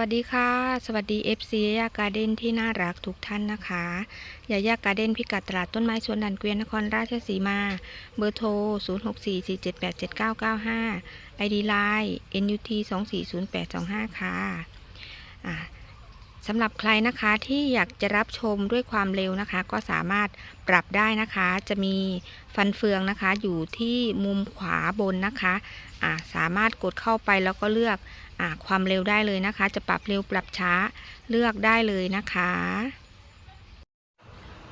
วัสดีค่ะ สวัสดี FC ยายาการ์เด้นที่น่ารักทุกท่านนะคะยายาการ์เด้นพิกัดตลาดต้นไม้สวนดันเกวียนนครราชสีมา เบอร์โทร 0644787995 ID Line NUT 240825 ค่ะอ่า สำหรับใครนะคะที่อยากจะรับชมด้วยความเร็วนะคะ ก็สามารถปรับได้นะคะ จะมีฟันเฟืองนะคะ อยู่ที่มุมขวาบนนะคะะสามารถกดเข้าไปแล้วก็เลือกอความเร็วได้เลยนะคะ จะปรับเร็วปรับช้าเลือกได้เลยนะคะ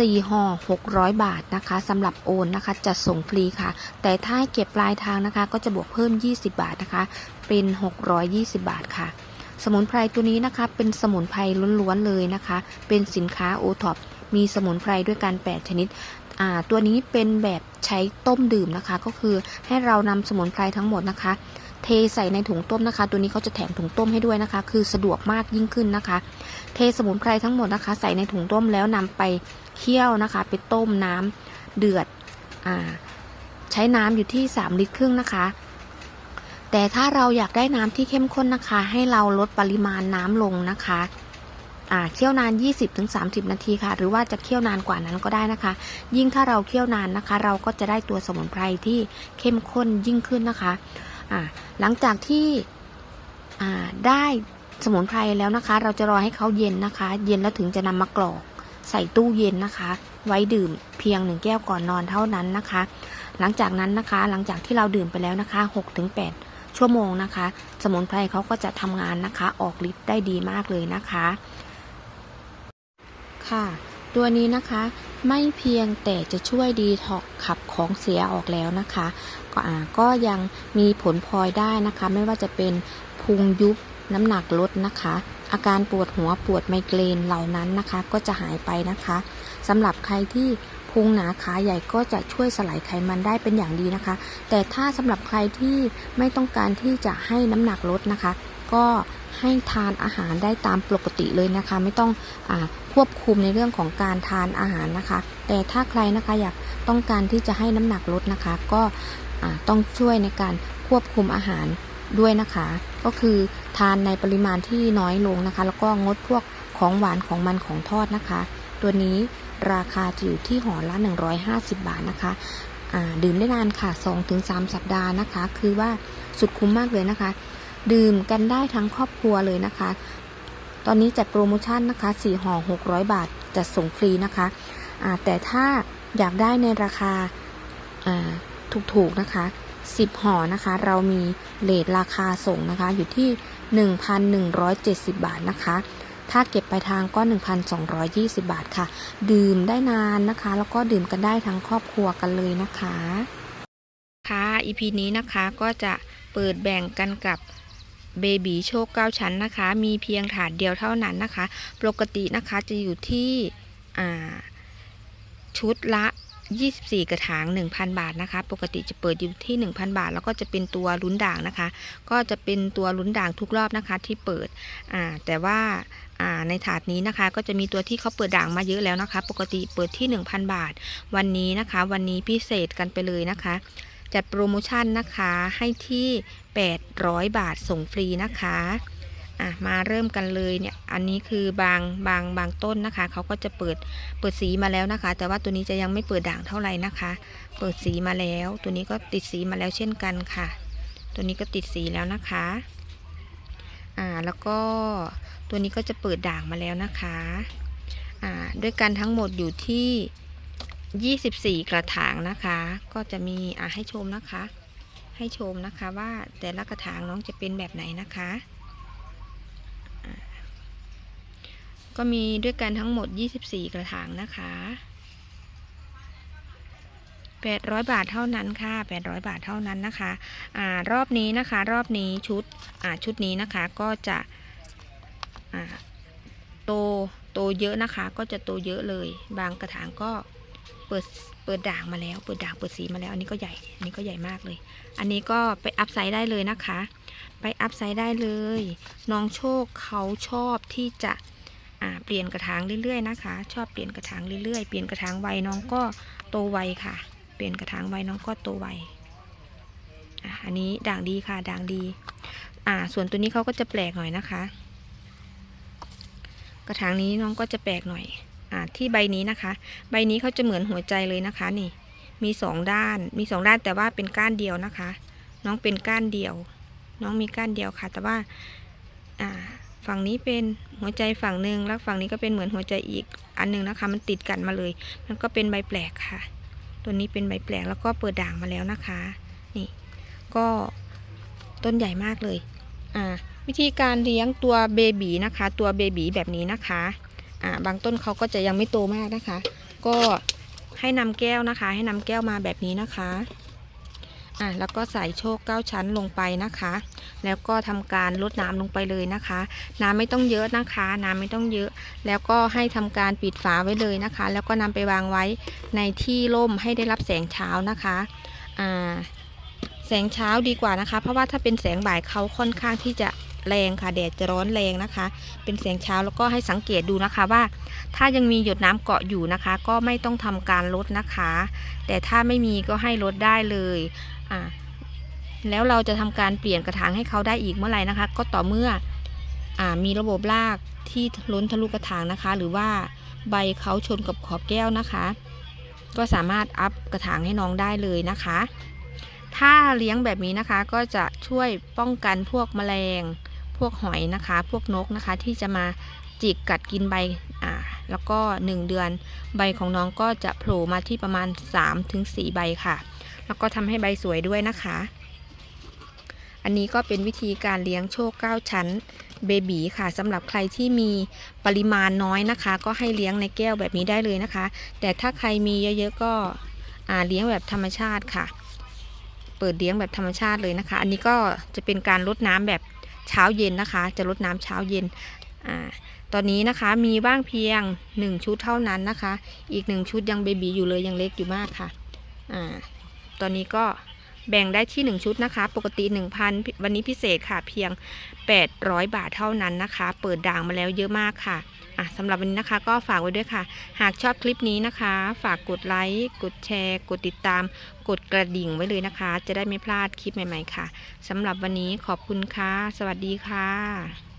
4ห่อ600 บาทนะคะสำหรับโอนนะคะจะส่งฟรีค่ะ แต่ถ้าเก็บปลายทางนะคะ ก็จะบวกเพิ่ม 20 บาทนะคะ เป็น 620 บาทค่ะ สมุนไพรตัวนี้นะคะ เป็นสมุนไพรล้วนๆเลยนะคะ เป็นสินค้าโอท็อปมีสมุนไพรด้วยกัน 8 ชนิดอ่าตัวนี้เป็นแบบใช้ต้มดื่มนะคะ ก็คือให้เรานำสมุนไพรทั้งหมดนะคะ เทใส่ในถุงต้มนะคะ ตัวนี้เขาจะแถมถุงต้มให้ด้วยนะคะ คือสะดวกมากยิ่งขึ้นนะคะ เทสมุนไพรทั้งหมดนะคะ ใส่ในถุงต้มแล้วนำไป เคี่ยวนะคะ ไปต้มน้ำเดือดอ่าใช้น้ำอยู่ที่ 3 ลิตรครึ่งนะคะ แต่ถ้าเราอยากได้น้ำที่เข้มข้นนะคะ ให้เราลดปริมาณน้ำลงนะคะอ่าเคี่ยวนาน 20-30 นาทีค่ะ หรือว่าจะเคี่ยวนานกว่านั้นก็ได้นะคะ ยิ่งถ้าเราเคี่ยวนานนะคะ เราก็จะได้ตัวสมุนไพรที่เข้มข้นยิ่งขึ้นนะคะอ่าหลังจากที่อ่าได้สมุนไพรแล้วนะคะ เราจะรอให้เขาเย็นนะคะ เย็นแล้วถึงจะนำมากรอก ใส่ตู้เย็นนะคะ ไว้ดื่มเพียงหนึ่งแก้วก่อนนอนเท่านั้นนะคะ หลังจากนั้นนะคะ หลังจากที่เราดื่มไปแล้วนะคะ6-8ชั่วโมงนะคะ สมุนไพรเขาก็จะทำงานนะคะ ออกฤทธิ์ได้ดีมากเลยนะคะ ค่ะ ตัวนี้นะคะไม่เพียงแต่จะช่วยดีท็อกขับของเสียออกแล้วนะคะ ก็อ่าก็ยังมีผลพลอยได้นะคะ ไม่ว่าจะเป็นพุงยุบน้ำหนักลดนะคะ อาการปวดหัวปวดไมเกรนเหล่านั้นนะคะ ก็จะหายไปนะคะสำหรับใครที่พุงหนาขาใหญ่ก็จะช่วยสลายไขมันได้เป็นอย่างดีนะคะ แต่ถ้าสำหรับใครที่ไม่ต้องการที่จะให้น้ำหนักลดนะคะ ก็ให้ทานอาหารได้ตามปกติเลยนะคะ ไม่ต้องอควบคุมในเรื่องของการทานอาหารนะคะ แต่ถ้าใครนะคะอยากต้องการที่จะให้น้ำหนักลดนะคะ ก็ต้องช่วยในการควบคุมอาหาร ด้วยนะคะ ก็คือทานในปริมาณที่น้อยลงนะคะ แล้วก็งดพวกของหวานของมันของทอดนะคะ ตัวนี้ราคาจะอยู่ที่ห่อละ 150 บาทนะคะดื่มได้นานค่ะ 2-3 สัปดาห์นะคะ คือว่าสุดคุ้มมากเลยนะคะ ดื่มกันได้ทั้งครอบครัวเลยนะคะ ตอนนี้จัดโปรโมชั่นนะคะ 4ห่อ600 บาทจัดส่งฟรีนะคะแต่ถ้าอยากได้ในราคาถูกๆนะคะ 10ห่อนะคะ เรามีเลทราคาส่งนะคะ อยู่ที่ 1,170 บาทนะคะ ถ้าเก็บไปลายทางก็ 1,220 บาทค่ะ ดื่มได้นานนะคะ แล้วก็ดื่มกันได้ทั้งครอบครัวกันเลยนะคะ ค่ะ EP นี้นะคะก็จะเปิดแบ่งกันกับเบบีโชค9ชั้นนะคะ มีเพียงถาดเดียวเท่านั้นนะคะ ปกตินะคะจะอยู่ที่ชุดละ 24 กระถาง 1,000 บาทนะคะ ปกติจะเปิดอยู่ที่ 1,000 บาท แล้วก็จะเป็นตัวลุ้นด่างนะคะ ก็จะเป็นตัวลุ้นด่างทุกรอบนะคะที่เปิด อ่า แต่ว่า อ่า ในถาดนี้นะคะ ก็จะมีตัวที่เขาเปิดด่างมาเยอะแล้วนะคะ ปกติเปิดที่ 1,000 บาท วันนี้นะคะ วันนี้พิเศษกันไปเลยนะคะ จัดโปรโมชั่นนะคะ ให้ที่ 800 บาทส่งฟรีนะคะ อะมาเริ่มกันเลยเนี่ยอันนี้คือบางบางบางต้นนะคะเขาก็จะเปิดเปิดสีมาแล้วนะคะ แต่ว่าตัวนี้จะยังไม่เปิดด่างเท่าไหร่นะคะ เปิดสีมาแล้ว ตัวนี้ก็ติดสีมาแล้วเช่นกันค่ะ ตัวนี้ก็ติดสีแล้วนะคะอ่าแล้วก็ตัวนี้ก็จะเปิดด่างมาแล้วนะคะอ่าด้วยกันทั้งหมดอยู่ที่ 24 กระถางนะคะ ก็จะมีอ่าให้ชมนะคะ ให้ชมนะคะว่าแต่ละกระถางน้องจะเป็นแบบไหนนะคะอ่า ก็มีด้วยกันทั้งหมด 24 กระถางนะคะ 800 บาทเท่านั้นค่ะ 800 บาทเท่านั้นนะคะอ่ารอบนี้นะคะ รอบนี้ชุดอ่าชุดนี้นะคะก็จะอ่าโตโตเยอะนะคะ ก็จะโตเยอะเลย บางกระถางก็เปิดเปิดด่างมาแล้ว เปิดด่างเปิดสีมาแล้ว อันนี้ก็ใหญ่ อันนี้ก็ใหญ่มากเลย อันนี้ก็ไปอัพไซด์ได้เลยนะคะ ไปอัพไซด์ได้เลย น้องโชคเขาชอบที่จะ เปลี่ยนกระถางเรื่อยๆนะคะ ชอบเปลี่ยนกระถางเรื่อยๆ เปลี่ยนกระถางไวน้องก็โตไวค่ะ เปลี่ยนกระถางไว้น้องก็โตไวอะอันนี้ด่างดีค่ะด่างดี อ่า ส่วนตัวนี้เขาก็จะแปลกหน่อยนะคะ กระถางนี้น้องก็จะแปลกหน่อย อ่า ที่ใบนี้นะคะ ใบนี้เขาจะเหมือนหัวใจเลยนะคะนี่ มีสองด้าน มีสองด้านแต่ว่าเป็นก้านเดียวนะคะ น้องเป็นก้านเดียว น้องมีก้านเดียวค่ะ แต่ว่า อ่า ฝั่งนี้เป็นหัวใจฝั่งหนึ่งแล้วฝั่งนี้ก็เป็นเหมือนหัวใจอีกอันหนึ่งนะคะ มันติดกันมาเลย มันก็เป็นใบแปลกค่ะ ตัวนี้เป็นใบแปลกแล้วก็เปิดด่างมาแล้วนะคะ นี่ ก็ต้นใหญ่มากเลย อ่า วิธีการเลี้ยงตัวเบบีนะคะ ตัวเบบีแบบนี้นะคะ อ่า บางต้นเขาก็จะยังไม่โตมากนะคะ ก็ให้นำแก้วนะคะ ให้นำแก้วมาแบบนี้นะคะ อ่าแล้วก็ใส่โชคเก้าชั้นลงไปนะคะ แล้วก็ทำการลดน้ำลงไปเลยนะคะ น้ำไม่ต้องเยอะนะคะ น้ำไม่ต้องเยอะ แล้วก็ให้ทำการปิดฝาไว้เลยนะคะ แล้วก็นำไปวางไว้ในที่ร่มให้ได้รับแสงเช้านะคะอ่าแสงเช้าดีกว่านะคะ เพราะว่าถ้าเป็นแสงบ่ายเขาค่อนข้างที่จะแรงค่ะแดดจะร้อนแรงนะคะ เป็นแสงเช้าแล้วก็ให้สังเกตดูนะคะว่า ถ้ายังมีหยดน้ำเกาะอยู่นะคะ ก็ไม่ต้องทำการลดนะคะ แต่ถ้าไม่มีก็ให้ลดได้เลย อ่าแล้วเราจะทำการเปลี่ยนกระถางให้เขาได้อีกเมื่อไหร่นะคะ ก็ต่อเมื่ออามีระบบรากที่ล้นทะลุกระถางนะคะ หรือว่าใบเขาชนกับขอบแก้วนะคะ ก็สามารถอัพกระถางให้น้องได้เลยนะคะ ถ้าเลี้ยงแบบนี้นะคะก็จะช่วยป้องกันพวกแมลง พวกหอยนะคะ พวกนกนะคะที่จะมาจิกกัดกินใบอ่าแล้วก็ 1 เดือนใบของน้องก็จะโผล่มาที่ประมาณ 3-4 ใบค่ะ แล้วก็ทำให้ใบสวยด้วยนะคะ อันนี้ก็เป็นวิธีการเลี้ยงโชค9ชั้นเบบีค่ะสำหรับใครที่มีปริมาณน้อยนะคะ ก็ให้เลี้ยงในแก้วแบบนี้ได้เลยนะคะ แต่ถ้าใครมีเยอะๆก็เลี้ยงแบบธรรมชาติค่ะ เปิดเลี้ยงแบบธรรมชาติเลยนะคะ อันนี้ก็จะเป็นการลดน้ำแบบเช้าเย็นนะคะ จะลดน้ำเช้าเย็นอตอนนี้นะคะมีบ้างเพียง 1 ชุดเท่านั้นนะคะ อีก 1 ชุดยังเบบีอยู่เลยยังเล็กอยู่มากค่ะอ่า ตอนนี้ก็แบ่งได้ที่ 1 ชุดนะคะ ปกติ 1,000 วันนี้พิเศษค่ะ เพียง 800 บาทเท่านั้นนะคะ เปิดด่างมาแล้วเยอะมากค่ะอะสำหรับวันนี้นะคะก็ฝากไว้ด้วยค่ะ หากชอบคลิปนี้นะคะ ฝากกดไลค์ กดแชร์ กดติดตาม กดกระดิ่งไว้เลยนะคะ จะได้ไม่พลาดคลิปใหม่ ๆ ค่ะสำหรับวันนี้ขอบคุณค่ะ สวัสดีค่ะ